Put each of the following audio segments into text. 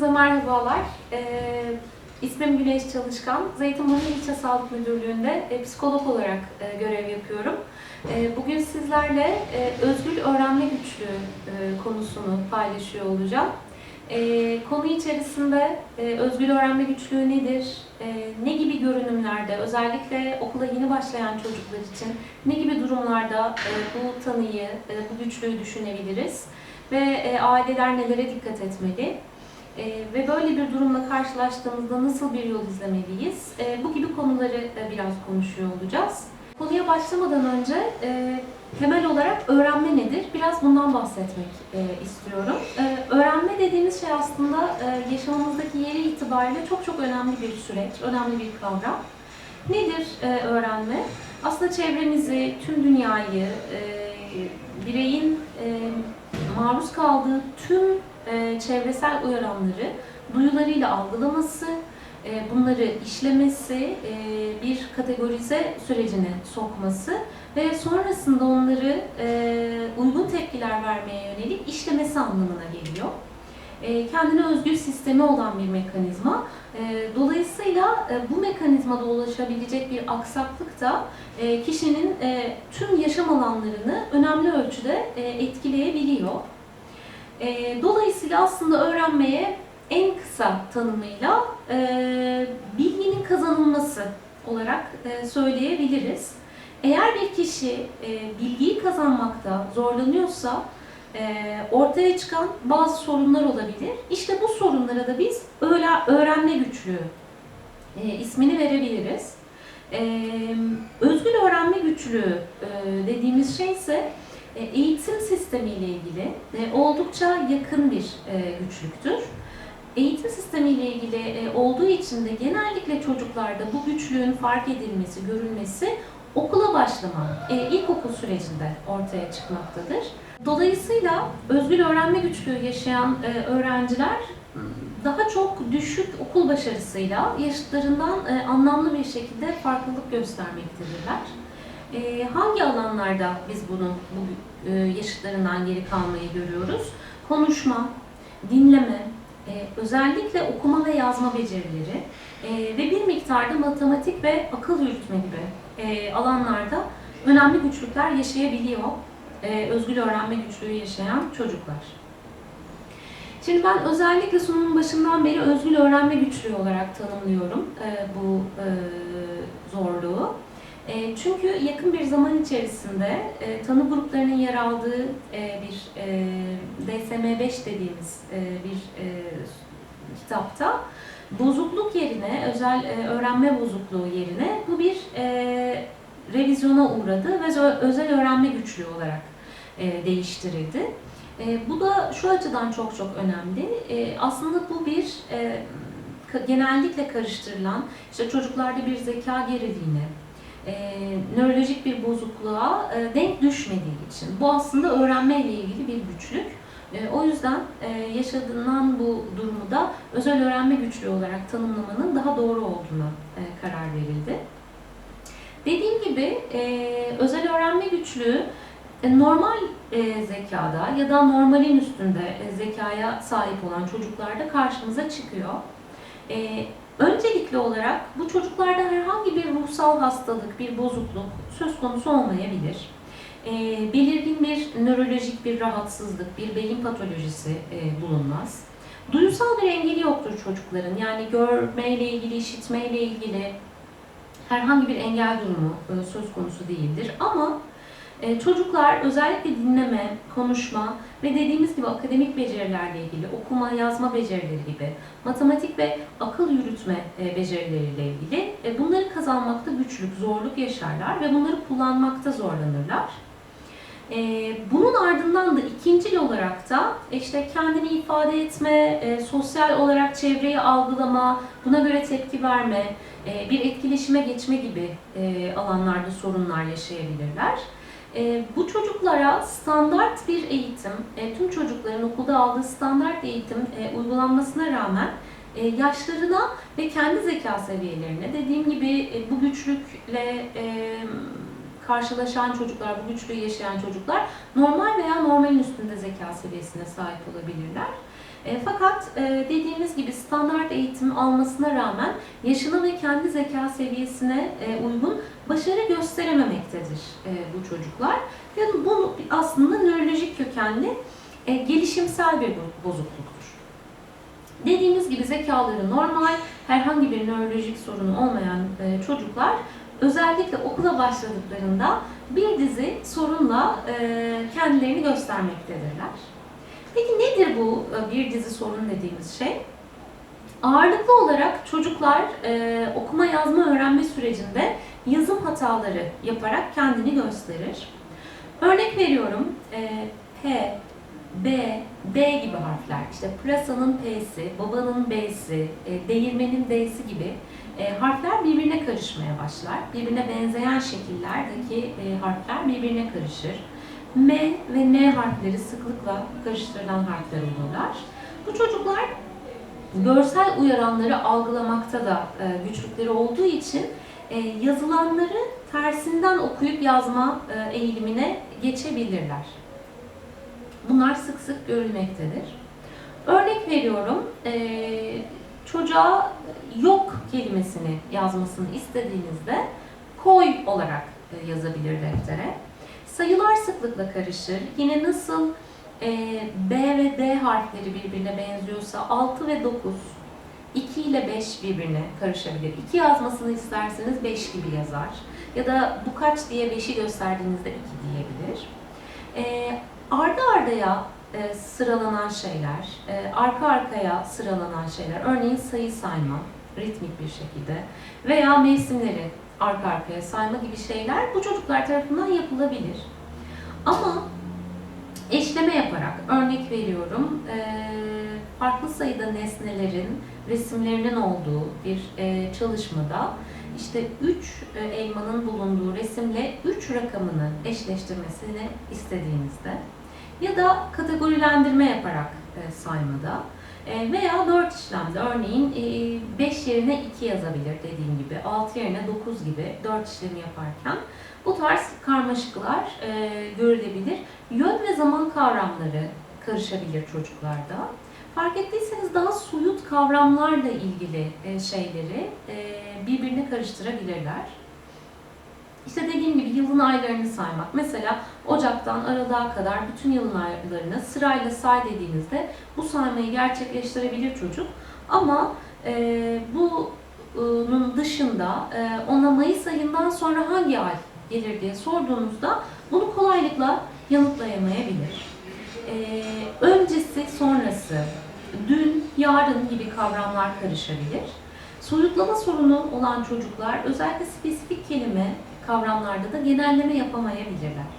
Hepinize merhabalar. Ee, ismim Güneş Çalışkan. Zeytinburnu İlçe Sağlık Müdürlüğü'nde e, psikolog olarak e, görev yapıyorum. E, bugün sizlerle e, özgür öğrenme güçlüğü e, konusunu paylaşıyor olacağım. E, konu içerisinde e, özgür öğrenme güçlüğü nedir, e, ne gibi görünümlerde, özellikle okula yeni başlayan çocuklar için ne gibi durumlarda e, bu tanıyı, e, bu güçlüğü düşünebiliriz ve e, aileler nelere dikkat etmeli? E, ve böyle bir durumla karşılaştığımızda nasıl bir yol izlemeliyiz? E, bu gibi konuları e, biraz konuşuyor olacağız. Konuya başlamadan önce e, temel olarak öğrenme nedir? Biraz bundan bahsetmek e, istiyorum. E, öğrenme dediğimiz şey aslında e, yaşamımızdaki yeri itibariyle çok çok önemli bir süreç, önemli bir kavram. Nedir e, öğrenme? Aslında çevremizi, tüm dünyayı, e, bireyin e, maruz kaldığı tüm e, çevresel uyaranları duyularıyla algılaması, e, bunları işlemesi, e, bir kategorize sürecine sokması ve sonrasında onları uygun tepkiler vermeye yönelik işlemesi anlamına geliyor. Kendine özgü sistemi olan bir mekanizma. Dolayısıyla bu mekanizmada ulaşabilecek bir aksaklık da kişinin tüm yaşam alanlarını önemli ölçüde etkileyebiliyor. E, dolayısıyla aslında öğrenmeye en kısa tanımıyla e, bilginin kazanılması olarak e, söyleyebiliriz. Eğer bir kişi e, bilgiyi kazanmakta zorlanıyorsa e, ortaya çıkan bazı sorunlar olabilir. İşte bu sorunlara da biz öğrenme güçlüğü e, ismini verebiliriz. E, özgür öğrenme güçlüğü e, dediğimiz şey ise eğitim sistemiyle ilgili e, oldukça yakın bir e, güçlüktür. Eğitim sistemiyle ilgili e, olduğu için de genellikle çocuklarda bu güçlüğün fark edilmesi, görülmesi okula başlama, e, ilkokul sürecinde ortaya çıkmaktadır. Dolayısıyla özgür öğrenme güçlüğü yaşayan e, öğrenciler daha çok düşük okul başarısıyla yaşıtlarından e, anlamlı bir şekilde farklılık göstermektedirler. E, hangi alanlarda biz bunu bu e, yaşıtlarından geri kalmayı görüyoruz? Konuşma, dinleme, e, özellikle okuma ve yazma becerileri e, ve bir miktarda matematik ve akıl yürütme gibi e, alanlarda önemli güçlükler yaşayabiliyor e, özgür öğrenme güçlüğü yaşayan çocuklar. Şimdi ben özellikle sunumun başından beri özgür öğrenme güçlüğü olarak tanımlıyorum e, bu e, zorluğu. E, çünkü yakın bir zaman içerisinde e, tanı gruplarının yer aldığı e, bir e, DSM-5 dediğimiz bir kitapta bozukluk yerine, özel öğrenme bozukluğu yerine bu bir revizyona uğradı ve özel öğrenme güçlüğü olarak değiştirildi. Bu da şu açıdan çok çok önemli. Aslında bu bir genellikle karıştırılan, işte çocuklarda bir zeka geriliğine, e, nörolojik bir bozukluğa e, denk düşmediği için. Bu aslında öğrenme ile ilgili bir güçlük. E, o yüzden e, yaşadığından bu durumu da özel öğrenme güçlüğü olarak tanımlamanın daha doğru olduğuna e, karar verildi. Dediğim gibi e, özel öğrenme güçlüğü e, normal e, zekada ya da normalin üstünde e, zekaya sahip olan çocuklarda karşımıza çıkıyor. E, öncelikli olarak bu çocuklarda herhangi bir ruhsal hastalık, bir bozukluk söz konusu olmayabilir. E, belirgin bir nörolojik bir rahatsızlık, bir beyin patolojisi e, bulunmaz. Duyusal bir engeli yoktur çocukların. Yani görmeyle ilgili, işitmeyle ilgili herhangi bir engel durumu e, söz konusu değildir. Ama e, çocuklar özellikle dinleme, konuşma ve dediğimiz gibi akademik becerilerle ilgili, okuma, yazma becerileri gibi, matematik ve akıl yürütme e, becerileriyle ilgili e, bunları kazanmakta güçlük, zorluk yaşarlar ve bunları kullanmakta zorlanırlar. Bunun ardından da ikincil olarak da işte kendini ifade etme, sosyal olarak çevreyi algılama, buna göre tepki verme, bir etkileşime geçme gibi alanlarda sorunlar yaşayabilirler. E, bu çocuklara standart bir eğitim, e, tüm çocukların okulda aldığı standart eğitim e, uygulanmasına rağmen e, yaşlarına ve kendi zeka seviyelerine dediğim gibi e, bu güçlükle e, karşılaşan çocuklar, bu güçlüğü yaşayan çocuklar normal veya normalin üstünde zeka seviyesine sahip olabilirler. E, fakat e, dediğimiz gibi standart eğitim almasına rağmen yaşına ve kendi zeka seviyesine e, uygun başarı gösterememektedir e, bu çocuklar. Yani bu aslında nörolojik kökenli e, gelişimsel bir bo- bozukluktur. Dediğimiz gibi zekaları normal, herhangi bir nörolojik sorunu olmayan e, çocuklar özellikle okula başladıklarında bir dizi sorunla e, kendilerini göstermektedirler. Peki nedir bu e, bir dizi sorun dediğimiz şey? Ağırlıklı olarak çocuklar e, okuma yazma öğrenme sürecinde yazım hataları yaparak kendini gösterir. Örnek veriyorum, e, P, B, D gibi harfler, işte pırasanın P'si, babanın B'si, e, değirmenin D'si gibi e, harfler birbirine karışmaya başlar. Birbirine benzeyen şekillerdeki e, harfler birbirine karışır. M ve N harfleri sıklıkla karıştırılan harfler olurlar. Bu çocuklar görsel uyaranları algılamakta da e, güçlükleri olduğu için e, yazılanları tersinden okuyup yazma e, eğilimine geçebilirler. Bunlar sık sık görülmektedir. Örnek veriyorum, çocuğa yok kelimesini yazmasını istediğinizde koy olarak yazabilir deftere. Sayılar sıklıkla karışır. Yine nasıl e, B ve D harfleri birbirine benziyorsa 6 ve 9, 2 ile 5 birbirine karışabilir. 2 yazmasını isterseniz 5 gibi yazar. Ya da bu kaç diye 5'i gösterdiğinizde 2 diyebilir. E, ardı ardaya e, sıralanan şeyler, e, arka arkaya sıralanan şeyler, örneğin sayı sayma, ritmik bir şekilde veya mevsimleri arka arkaya sayma gibi şeyler bu çocuklar tarafından yapılabilir. Ama eşleme yaparak, örnek veriyorum, farklı sayıda nesnelerin resimlerinin olduğu bir çalışmada işte 3 elmanın bulunduğu resimle 3 rakamını eşleştirmesini istediğinizde ya da kategorilendirme yaparak saymada veya 4 işlemde örneğin 5 yerine 2 yazabilir dediğim gibi 6 yerine 9 gibi 4 işlemi yaparken bu tarz karmaşıklar e, görülebilir. Yön ve zaman kavramları karışabilir çocuklarda. Fark ettiyseniz daha soyut kavramlarla ilgili e, şeyleri e, birbirine karıştırabilirler. İşte dediğim gibi yılın aylarını saymak. Mesela Ocak'tan Aralık'a kadar bütün yılın aylarını sırayla say dediğinizde bu saymayı gerçekleştirebilir çocuk. Ama e, bunun dışında e, ona Mayıs ayından sonra hangi ay gelir diye sorduğunuzda bunu kolaylıkla yanıtlayamayabilir. E, öncesi, sonrası, dün, yarın gibi kavramlar karışabilir. Soyutlama sorunu olan çocuklar özellikle spesifik kelime kavramlarda da genelleme yapamayabilirler.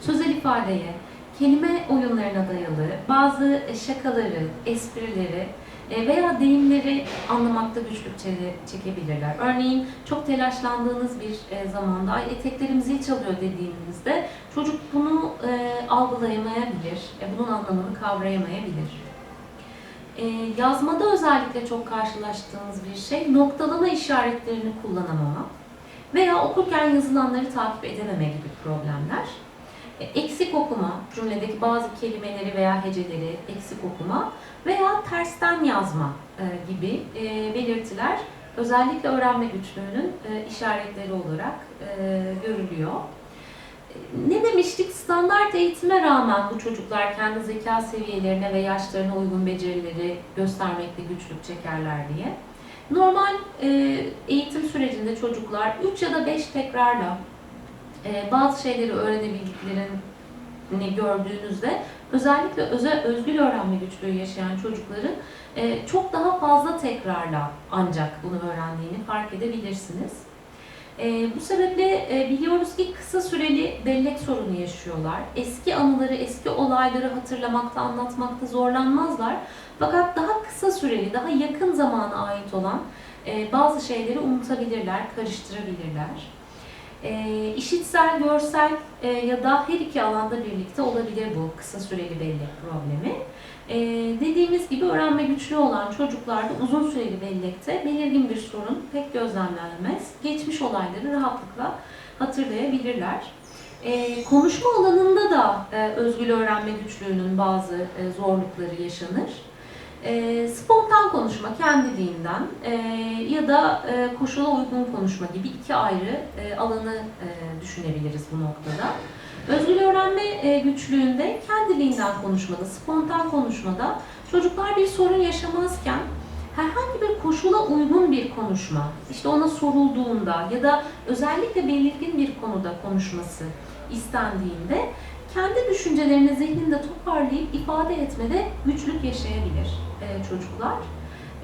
Sözel ifadeye, kelime oyunlarına dayalı bazı şakaları, esprileri e, veya deyimleri anlamakta güçlük çe- çekebilirler. Örneğin çok telaşlandığınız bir e, zamanda ay eteklerim zil çalıyor dediğinizde çocuk bunu e, algılayamayabilir, e, bunun anlamını kavrayamayabilir. E, yazmada özellikle çok karşılaştığımız bir şey noktalama işaretlerini kullanamama veya okurken yazılanları takip edememe gibi problemler. E, Eksik okuma, cümledeki bazı kelimeleri veya heceleri eksik okuma veya tersten yazma e, gibi e, belirtiler özellikle öğrenme güçlüğünün işaretleri olarak görülüyor. Ne demiştik? Standart eğitime rağmen bu çocuklar kendi zeka seviyelerine ve yaşlarına uygun becerileri göstermekte güçlük çekerler diye. Normal e, eğitim sürecinde çocuklar 3 ya da 5 tekrarla e, bazı şeyleri öğrenebildiklerini gördüğünüzde özellikle özel özgül öğrenme güçlüğü yaşayan çocukların e, çok daha fazla tekrarla ancak bunu öğrendiğini fark edebilirsiniz. E, bu sebeple e, biliyoruz ki kısa süreli bellek sorunu yaşıyorlar. Eski anıları, eski olayları hatırlamakta, anlatmakta zorlanmazlar. Fakat daha kısa süreli, daha yakın zamana ait olan e, bazı şeyleri unutabilirler, karıştırabilirler. E, işitsel, görsel e, ya da her iki alanda birlikte olabilir bu kısa süreli bellek problemi. E, dediğimiz gibi öğrenme güçlü olan çocuklarda uzun süreli bellekte belirgin bir sorun pek gözlemlenmez. Geçmiş olayları rahatlıkla hatırlayabilirler. E, konuşma alanında da e, özgül öğrenme güçlüğünün bazı e, zorlukları yaşanır. E, spontan konuşma kendiliğinden e, ya da e, koşula uygun konuşma gibi iki ayrı e, alanı e, düşünebiliriz bu noktada. Özgül öğrenme e, güçlüğünde kendiliğinden konuşmada, spontan konuşmada çocuklar bir sorun yaşamazken herhangi bir koşula uygun bir konuşma, işte ona sorulduğunda ya da özellikle belirgin bir konuda konuşması istendiğinde kendi düşüncelerini zihninde toparlayıp ifade etmede güçlük yaşayabilir e, çocuklar.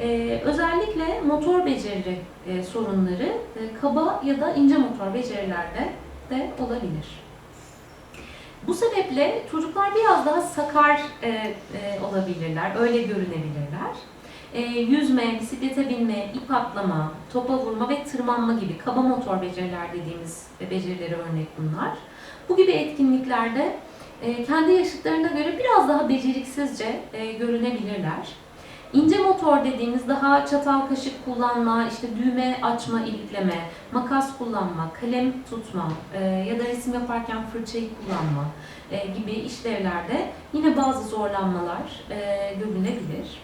E, özellikle motor beceri e, sorunları e, kaba ya da ince motor becerilerde de olabilir. Bu sebeple çocuklar biraz daha sakar e, e, olabilirler, öyle görünebilirler. E, yüzme, bisiklete binme, ip atlama, topa vurma ve tırmanma gibi kaba motor beceriler dediğimiz e, becerileri örnek bunlar. Bu gibi etkinliklerde e, kendi yaşıtlarına göre biraz daha beceriksizce e, görünebilirler. İnce motor dediğimiz daha çatal kaşık kullanma, işte düğme açma, ilikleme, makas kullanma, kalem tutma e, ya da resim yaparken fırçayı kullanma e, gibi işlevlerde yine bazı zorlanmalar e, görünebilir.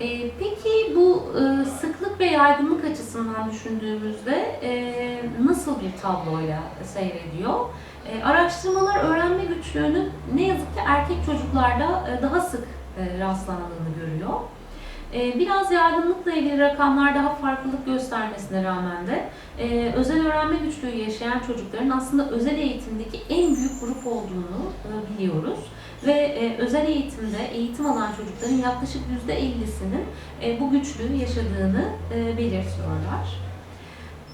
E, peki bu e, sıklık ve yaygınlık açısından düşündüğümüzde e, nasıl bir tabloyla seyrediyor? E, araştırmalar öğrenme güçlüğünün ne yazık ki erkek çocuklarda e, daha sık e, rastlandığını görüyor. E, Biraz yaygınlıkla ilgili rakamlar daha farklılık göstermesine rağmen de e, özel öğrenme güçlüğü yaşayan çocukların aslında özel eğitimdeki en büyük grup olduğunu e, biliyoruz. Ve özel eğitimde eğitim alan çocukların yaklaşık %50'sinin e, bu güçlüğü yaşadığını belirtiyorlar.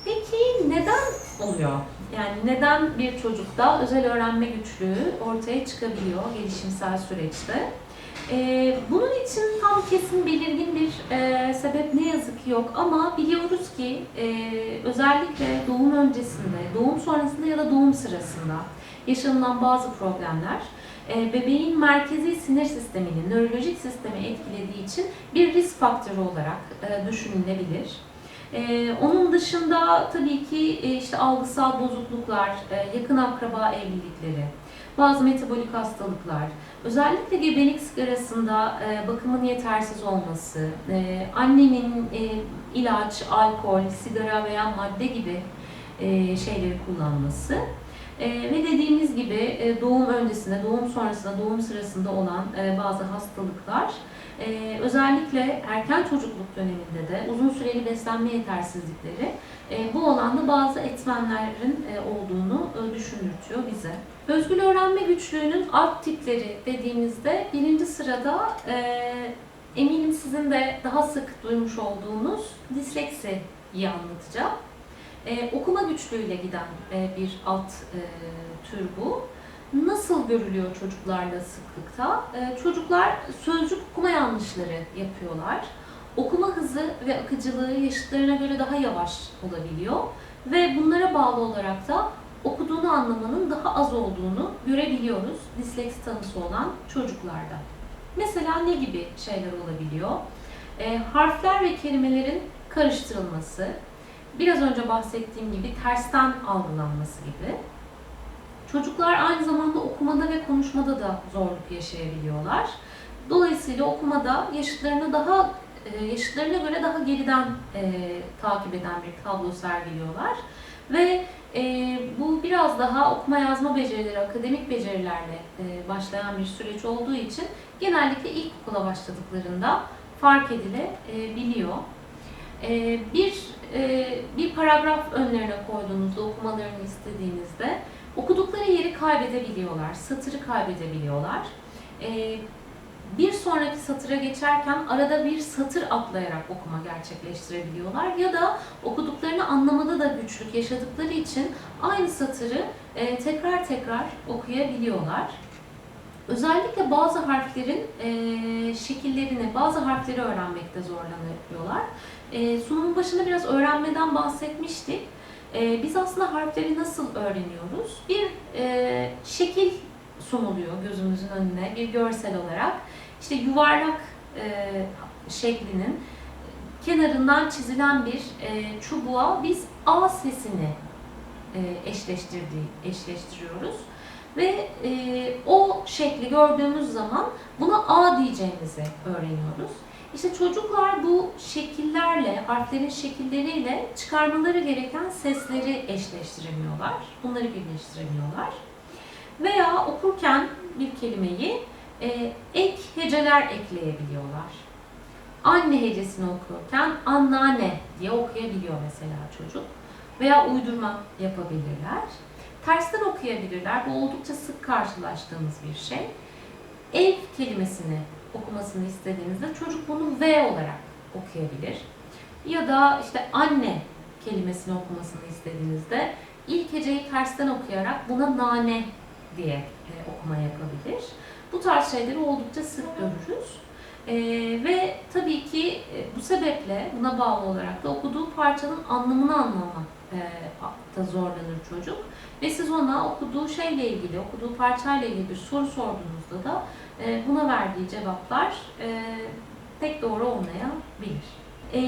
Peki neden oluyor? Yani neden bir çocukta özel öğrenme güçlüğü ortaya çıkabiliyor gelişimsel süreçte? Ee, bunun için tam kesin belirgin bir e, sebep ne yazık ki yok ama biliyoruz ki e, özellikle doğum öncesinde, doğum sonrasında ya da doğum sırasında yaşanılan bazı problemler e, bebeğin merkezi sinir sistemini, nörolojik sistemi etkilediği için bir risk faktörü olarak e, düşünülebilir. Ee, onun dışında tabii ki e, işte algısal bozukluklar, e, yakın akraba evlilikleri, bazı metabolik hastalıklar, özellikle gebelik sırasında e, bakımın yetersiz olması, e, annenin e, ilaç, alkol, sigara veya madde gibi e, şeyleri kullanması e, ve dediğimiz gibi e, doğum öncesinde, doğum sonrasında, doğum sırasında olan e, bazı hastalıklar ee, özellikle erken çocukluk döneminde de uzun süreli beslenme yetersizlikleri e, bu alanda bazı etmenlerin e, olduğunu e, düşündürtüyor bize. Özgül öğrenme güçlüğünün alt tipleri dediğimizde birinci sırada e, eminim sizin de daha sık duymuş olduğunuz disleksiyi anlatacağım. E, okuma güçlüğüyle giden e, bir alt e, tür bu. Nasıl görülüyor çocuklarla sıklıkta? Ee, çocuklar sözcük okuma yanlışları yapıyorlar. Okuma hızı ve akıcılığı yaşıtlarına göre daha yavaş olabiliyor. Ve bunlara bağlı olarak da okuduğunu anlamanın daha az olduğunu görebiliyoruz disleksi tanısı olan çocuklarda. Mesela ne gibi şeyler olabiliyor? E, harfler ve kelimelerin karıştırılması, biraz önce bahsettiğim gibi tersten algılanması gibi. Çocuklar aynı zamanda okumada ve konuşmada da zorluk yaşayabiliyorlar. Dolayısıyla okumada yaşıtlarına daha e, yaşıtlarına göre daha geriden e, takip eden bir tablo sergiliyorlar. Ve e, bu biraz daha okuma yazma becerileri, akademik becerilerle e, başlayan bir süreç olduğu için genellikle ilkokula başladıklarında fark edilebiliyor. E, bir e, bir paragraf önlerine koyduğunuzda, okumalarını istediğinizde okudukları yeri kaybedebiliyorlar, satırı kaybedebiliyorlar. Ee, bir sonraki satıra geçerken arada bir satır atlayarak okuma gerçekleştirebiliyorlar ya da okuduklarını anlamada da güçlük yaşadıkları için aynı satırı e, tekrar tekrar okuyabiliyorlar. Özellikle bazı harflerin e, şekillerini, bazı harfleri öğrenmekte zorlanıyorlar. E, sunumun başında biraz öğrenmeden bahsetmiştik. E, biz aslında harfleri nasıl öğreniyoruz? Bir e, şekil sunuluyor gözümüzün önüne bir görsel olarak. İşte yuvarlak e, şeklinin kenarından çizilen bir e, çubuğa biz A sesini e, eşleştirdiği, eşleştiriyoruz. Ve e, o şekli gördüğümüz zaman buna A diyeceğimizi öğreniyoruz. İşte çocuklar bu şekillerle, harflerin şekilleriyle çıkarmaları gereken sesleri eşleştiremiyorlar. Bunları birleştiremiyorlar. Veya okurken bir kelimeyi e, ek heceler ekleyebiliyorlar. Anne hecesini okurken anneanne diye okuyabiliyor mesela çocuk. Veya uydurma yapabilirler. Tersten okuyabilirler. Bu oldukça sık karşılaştığımız bir şey. Ev kelimesini okumasını istediğinizde çocuk bunu V olarak okuyabilir. Ya da işte anne kelimesini okumasını istediğinizde ilk heceyi tersten okuyarak buna nane diye e, okuma yapabilir. Bu tarz şeyleri oldukça sık görürüz. E, ve tabii ki e, bu sebeple buna bağlı olarak da okuduğu parçanın anlamını anlamak da zorlanır çocuk. Ve siz ona okuduğu şeyle ilgili, okuduğu parçayla ilgili bir soru sorduğunuzda da e, buna verdiği cevaplar e, pek doğru olmayabilir. E,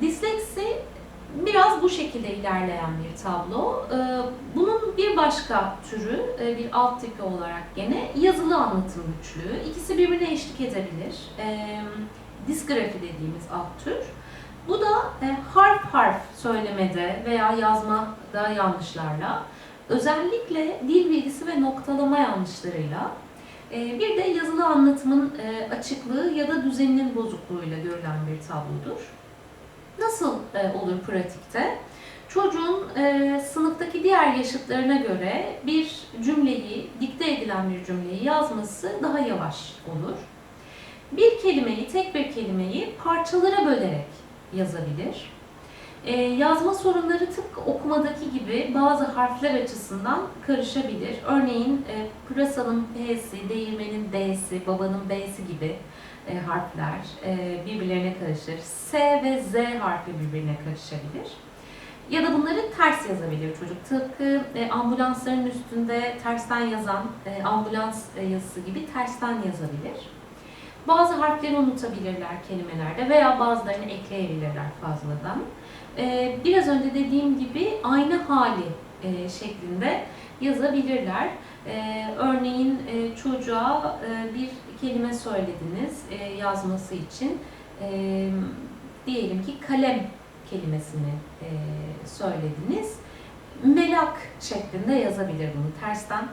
disleksi biraz bu şekilde ilerleyen bir tablo. E, bunun bir başka türü, e, bir alt tipi olarak gene yazılı anlatım güçlüğü. İkisi birbirine eşlik edebilir. E, disgrafi dediğimiz alt tür. Bu da e, harf harf söylemede veya yazmada yanlışlarla, özellikle dil bilgisi ve noktalama yanlışlarıyla ee, Bir de yazılı anlatımın e, açıklığı ya da düzeninin bozukluğuyla görülen bir tablodur. Nasıl e, olur pratikte? Çocuğun e, sınıftaki diğer yaşıtlarına göre bir cümleyi, dikte edilen bir cümleyi yazması daha yavaş olur. Bir kelimeyi, tek bir kelimeyi parçalara bölerek yazabilir. Ee, yazma sorunları tıpkı okumadaki gibi bazı harfler açısından karışabilir. Örneğin e, pırasanın P'si, değirmenin D'si, babanın B'si gibi e, harfler e, birbirlerine karışır. S ve Z harfi birbirine karışabilir. Ya da bunları ters yazabilir çocuk. Tıpkı e, ambulansların üstünde tersten yazan e, ambulans e, yazısı gibi tersten yazabilir. Bazı harfleri unutabilirler kelimelerde veya bazılarını ekleyebilirler fazladan. Ee, biraz önce dediğim gibi aynı hali e, şeklinde yazabilirler. Ee, örneğin e, çocuğa e, bir kelime söylediniz yazması için. Diyelim ki kalem kelimesini söylediniz. Melak şeklinde yazabilir bunu. Tersten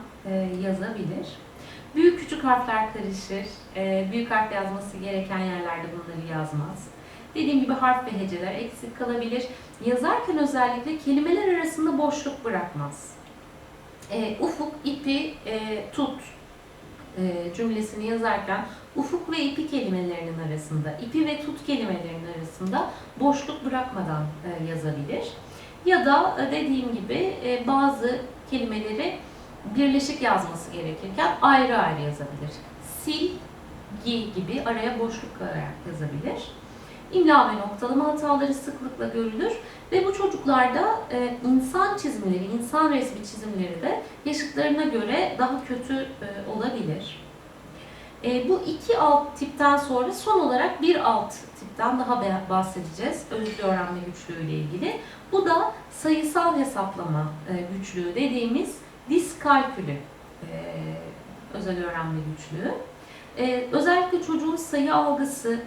yazabilir. Büyük küçük harfler karışır. Büyük harf yazması gereken yerlerde bunları yazmaz. Dediğim gibi harf ve heceler eksik kalabilir. Yazarken özellikle kelimeler arasında boşluk bırakmaz. E, ufuk, ipi, e, tut e, cümlesini yazarken ufuk ve ipi kelimelerinin arasında, ipi ve tut kelimelerinin arasında boşluk bırakmadan e, yazabilir. Ya da e, dediğim gibi e, bazı kelimeleri birleşik yazması gerekirken ayrı ayrı yazabilir. Sil, gi gibi araya boşluk koyarak yazabilir. İmla ve noktalama hataları sıklıkla görülür ve bu çocuklarda e, insan çizimleri, insan resmi çizimleri de yaşıtlarına göre daha kötü e, olabilir. E, bu iki alt tipten sonra son olarak bir alt tipten daha bahsedeceğiz. Özlü öğrenme güçlüğü ile ilgili. Bu da sayısal hesaplama e, güçlüğü dediğimiz diskalkülü e, özel öğrenme güçlüğü. E, özellikle çocuğun sayı algısı,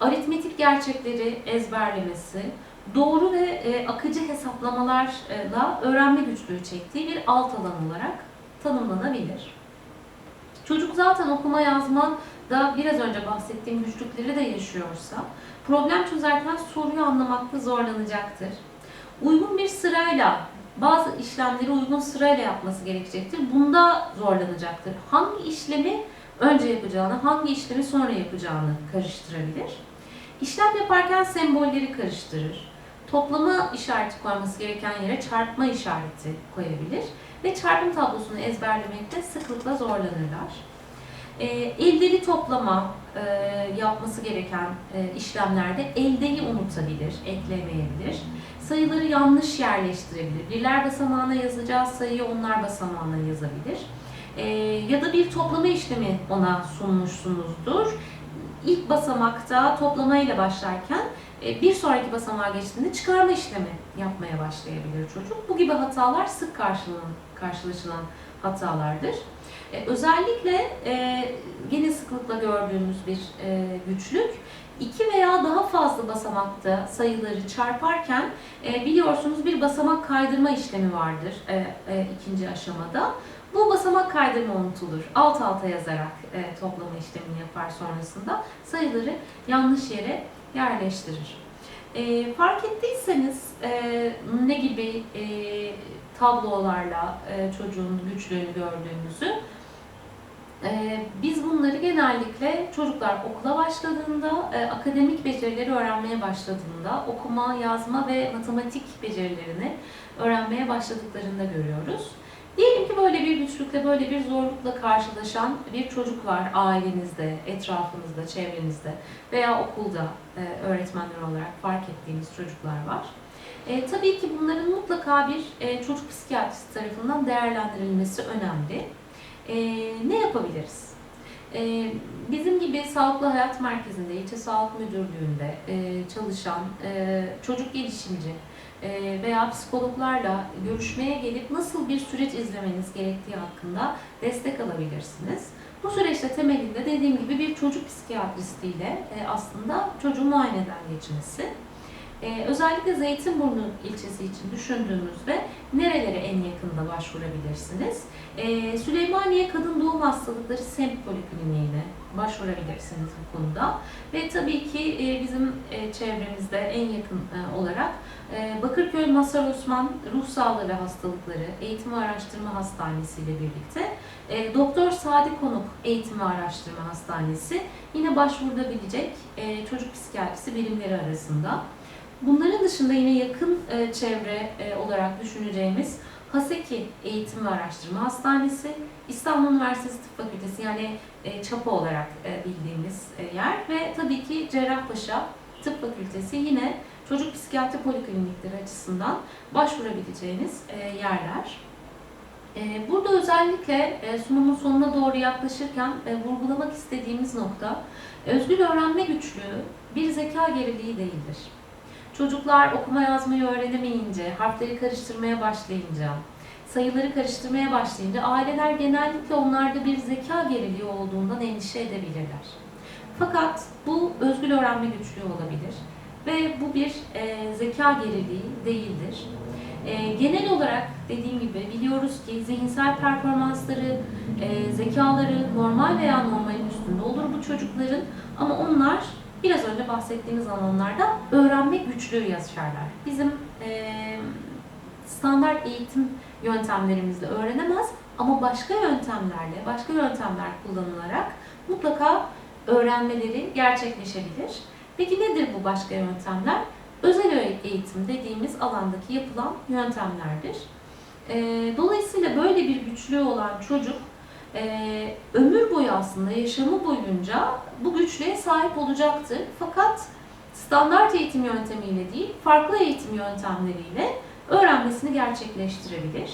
aritmetik gerçekleri ezberlemesi, doğru ve e, akıcı hesaplamalarla öğrenme güçlüğü çektiği bir alt alan olarak tanımlanabilir. Çocuk zaten okuma yazma da biraz önce bahsettiğim güçlükleri de yaşıyorsa problem çözerken soruyu anlamakta zorlanacaktır. Uygun bir sırayla bazı işlemleri uygun sırayla yapması gerekecektir. Bunda zorlanacaktır. Hangi işlemi önce yapacağını, hangi işlemi sonra yapacağını karıştırabilir. İşlem yaparken sembolleri karıştırır. Toplama işareti koyması gereken yere çarpma işareti koyabilir ve çarpım tablosunu ezberlemekte sıklıkla zorlanırlar. E, eldeli toplama e, yapması gereken e, işlemlerde eldeyi unutabilir, eklemeyebilir. Sayıları yanlış yerleştirebilir. Birler basamağına yazacağı sayıyı onlar basamağına yazabilir. E, ya da bir toplama işlemi ona sunmuşsunuzdur. İlk basamakta toplamayla başlarken E, bir sonraki basamağa geçtiğinde çıkarma işlemi yapmaya başlayabilir çocuk. Bu gibi hatalar sık karşılanan, karşılaşılan hatalardır. E, özellikle e, gene sıklıkla gördüğümüz bir güçlük, iki veya daha fazla basamakta sayıları çarparken e, biliyorsunuz bir basamak kaydırma işlemi vardır e, e, ikinci aşamada. Bu basamak kaydırma unutulur. Alt alta yazarak e, toplama işlemini yapar sonrasında sayıları yanlış yere yerleştirir. E, fark ettiyseniz e, ne gibi e, tablolarla e, çocuğun güçlüğünü gördüğümüzü biz bunları genellikle çocuklar okula başladığında, e, akademik becerileri öğrenmeye başladığında, okuma, yazma ve matematik becerilerini öğrenmeye başladıklarında görüyoruz. Diyelim ki böyle bir güçlükle, böyle bir zorlukla karşılaşan bir çocuk var ailenizde, etrafınızda, çevrenizde veya okulda e, öğretmenler olarak fark ettiğiniz çocuklar var. E, tabii ki bunların mutlaka bir e, çocuk psikiyatristi tarafından değerlendirilmesi önemli. Yapabiliriz? E, bizim gibi Sağlıklı Hayat Merkezi'nde, İlçe Sağlık Müdürlüğü'nde e, çalışan e, çocuk gelişimci e, veya psikologlarla görüşmeye gelip nasıl bir süreç izlemeniz gerektiği hakkında destek alabilirsiniz. Bu süreçte temelinde dediğim gibi bir çocuk psikiyatristiyle e, aslında çocuğu muayeneden geçmesi. Ee, özellikle Zeytinburnu ilçesi için düşündüğümüzde nerelere en yakında başvurabilirsiniz? Ee, Süleymaniye Kadın Doğum Hastalıkları Semt Polikliniğine başvurabilirsiniz bu konuda. Ve tabii ki e, bizim e, çevremizde en yakın e, olarak Bakırköy Masar Osman Ruh Sağlığı ve Hastalıkları Eğitim ve Araştırma Hastanesi ile birlikte Doktor Sadi Konuk Eğitim ve Araştırma Hastanesi yine başvurulabilecek çocuk psikiyatrisi birimleri arasında. Bunların dışında yine yakın çevre olarak düşüneceğimiz Haseki Eğitim ve Araştırma Hastanesi, İstanbul Üniversitesi Tıp Fakültesi yani e, ÇAPA olarak e, bildiğimiz e, yer ve tabii ki Cerrahpaşa Tıp Fakültesi yine çocuk psikiyatri poliklinikleri açısından başvurabileceğiniz yerler. Burada özellikle sunumun sonuna doğru yaklaşırken vurgulamak istediğimiz nokta özgür öğrenme güçlüğü bir zeka geriliği değildir. Çocuklar okuma yazmayı öğrenemeyince, harfleri karıştırmaya başlayınca, sayıları karıştırmaya başlayınca aileler genellikle onlarda bir zeka geriliği olduğundan endişe edebilirler. Fakat bu özgül öğrenme güçlüğü olabilir ve bu bir e, zeka geriliği değildir. E, genel olarak dediğim gibi biliyoruz ki zihinsel performansları, e, zekaları normal veya normalin üstünde olur bu çocukların ama onlar biraz önce bahsettiğimiz alanlarda öğrenme güçlüğü yaşarlar. Bizim e, standart eğitim yöntemlerimizle öğrenemez ama başka yöntemlerle, başka yöntemler kullanılarak mutlaka öğrenmeleri gerçekleşebilir. Peki nedir bu başka yöntemler? Özel eğitim dediğimiz alandaki yapılan yöntemlerdir. E, dolayısıyla böyle bir güçlüğü olan çocuk e, ömür boyu aslında yaşamı boyunca bu güçlüğe sahip olacaktır. Fakat standart eğitim yöntemiyle değil, farklı eğitim yöntemleriyle öğrenmesini gerçekleştirebilir.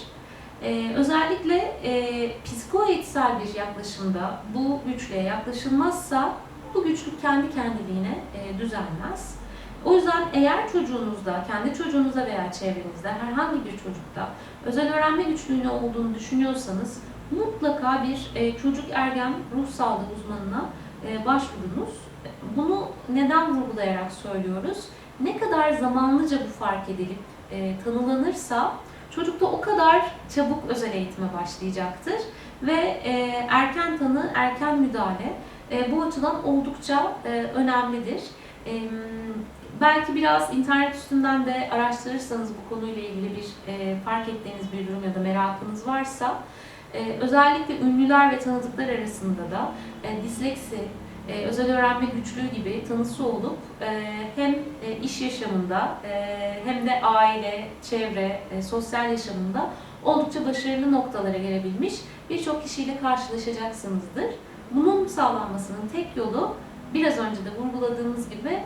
Ee, özellikle e, psikoeğitsel bir yaklaşımda bu güçlüğe yaklaşılmazsa bu güçlük kendi kendiliğine e, düzelmez. O yüzden eğer çocuğunuzda, kendi çocuğunuzda veya çevrenizde herhangi bir çocukta özel öğrenme güçlüğünü olduğunu düşünüyorsanız mutlaka bir e, çocuk ergen ruh sağlığı uzmanına e, başvurunuz. Bunu neden vurgulayarak söylüyoruz? Ne kadar zamanlıca bu fark edilip e, tanılanırsa çocukta o kadar çabuk özel eğitime başlayacaktır ve e, erken tanı, erken müdahale bu açıdan oldukça önemlidir. Belki biraz internet üstünden de araştırırsanız bu konuyla ilgili bir fark ettiğiniz bir durum ya da merakınız varsa ee, özellikle ünlüler ve tanıdıklar arasında da e, disleksi, e, özel öğrenme güçlüğü gibi tanısı olup e, hem e, iş yaşamında e, hem de aile, çevre, e, sosyal yaşamında oldukça başarılı noktalara gelebilmiş birçok kişiyle karşılaşacaksınızdır. Bunun sağlanmasının tek yolu biraz önce de vurguladığımız gibi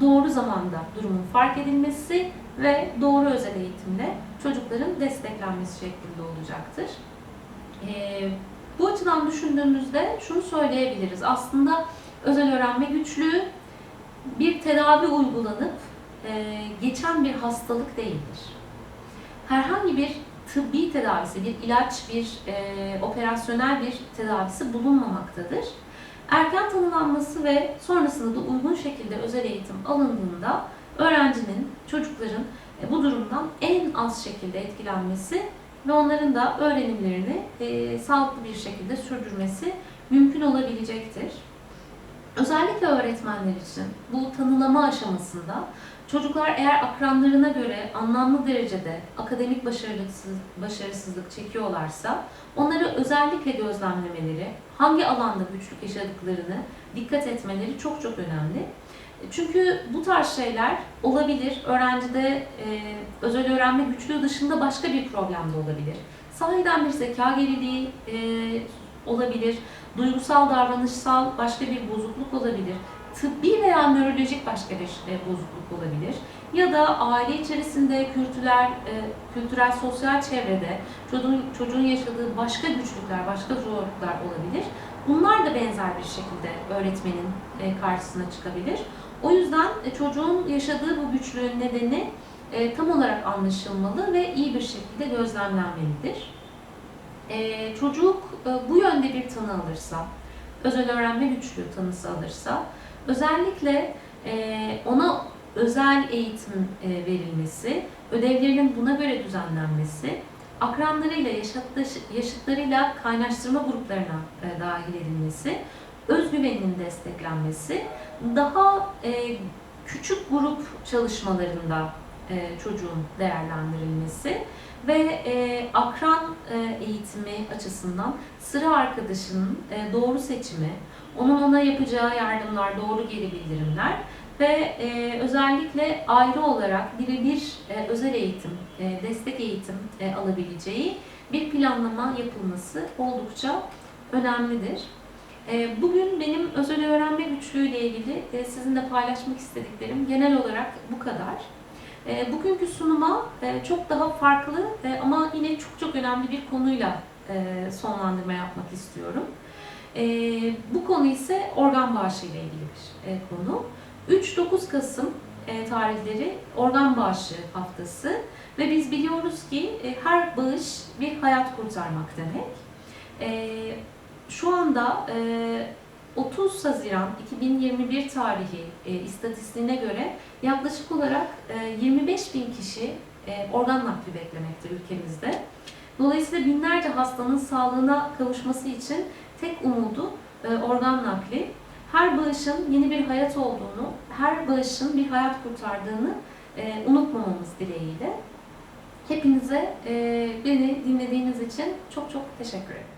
doğru zamanda durumun fark edilmesi ve doğru özel eğitimle çocukların desteklenmesi şeklinde olacaktır. E, bu açıdan düşündüğümüzde şunu söyleyebiliriz. Aslında özel öğrenme güçlüğü bir tedavi uygulanıp e, geçen bir hastalık değildir. Herhangi bir tıbbi tedavisi, bir ilaç, bir e, operasyonel bir tedavisi bulunmamaktadır. Erken tanılanması ve sonrasında da uygun şekilde özel eğitim alındığında öğrencinin, çocukların e, bu durumdan en az şekilde etkilenmesi ve onların da öğrenimlerini e, sağlıklı bir şekilde sürdürmesi mümkün olabilecektir. Özellikle öğretmenler için bu tanılama aşamasında çocuklar eğer akranlarına göre anlamlı derecede akademik başarısız, başarısızlık çekiyorlarsa onları özellikle gözlemlemeleri, hangi alanda güçlük yaşadıklarını dikkat etmeleri çok çok önemli. Çünkü bu tarz şeyler olabilir. Öğrencide e, özel öğrenme güçlüğü dışında başka bir problem de olabilir. Sahiden bir zeka geriliği e, olabilir. Duygusal, davranışsal başka bir bozukluk olabilir. Tıbbi veya nörolojik başka bir e, bozukluk olabilir. Ya da aile içerisinde kültürel, e, kültürel sosyal çevrede çocuğun, çocuğun yaşadığı başka güçlükler, başka zorluklar olabilir. Bunlar da benzer bir şekilde öğretmenin e, karşısına çıkabilir. O yüzden e, çocuğun yaşadığı bu güçlüğün nedeni e, tam olarak anlaşılmalı ve iyi bir şekilde gözlemlenmelidir. E, çocuk e, bu yönde bir tanı alırsa, özel öğrenme güçlüğü tanısı alırsa, özellikle e, ona özel eğitim e, verilmesi, ödevlerinin buna göre düzenlenmesi, akranlarıyla, yaşıtlarıyla kaynaştırma gruplarına e, dahil edilmesi, özgüveninin desteklenmesi, daha e, küçük grup çalışmalarında e, çocuğun değerlendirilmesi ve e, akran e, eğitimi açısından sıra arkadaşının e, doğru seçimi, onun ona yapacağı yardımlar, doğru geri bildirimler ve e, özellikle ayrı olarak birebir e, özel eğitim, e, destek eğitim e, alabileceği bir planlama yapılması oldukça önemlidir. E, Bugün benim özel öğrenme güçlüğüyle ilgili e, sizinle paylaşmak istediklerim genel olarak bu kadar. E, Bugünkü sunuma e, çok daha farklı e, ama yine çok çok önemli bir konuyla sonlandırma yapmak istiyorum. E, Bu konu ise organ bağışı ile ilgili bir konu. 3-9 Kasım tarihleri organ bağışı haftası ve biz biliyoruz ki her bağış bir hayat kurtarmak demek. Şu anda e, 30 Haziran 2021 tarihi e, istatistiğine göre yaklaşık olarak e, 25 bin kişi e, organ nakli beklemekte ülkemizde. Dolayısıyla binlerce hastanın sağlığına kavuşması için tek umudu e, organ nakli. Her bağışın yeni bir hayat olduğunu, her bağışın bir hayat kurtardığını e, unutmamamız dileğiyle. Hepinize e, beni dinlediğiniz için çok çok teşekkür ederim.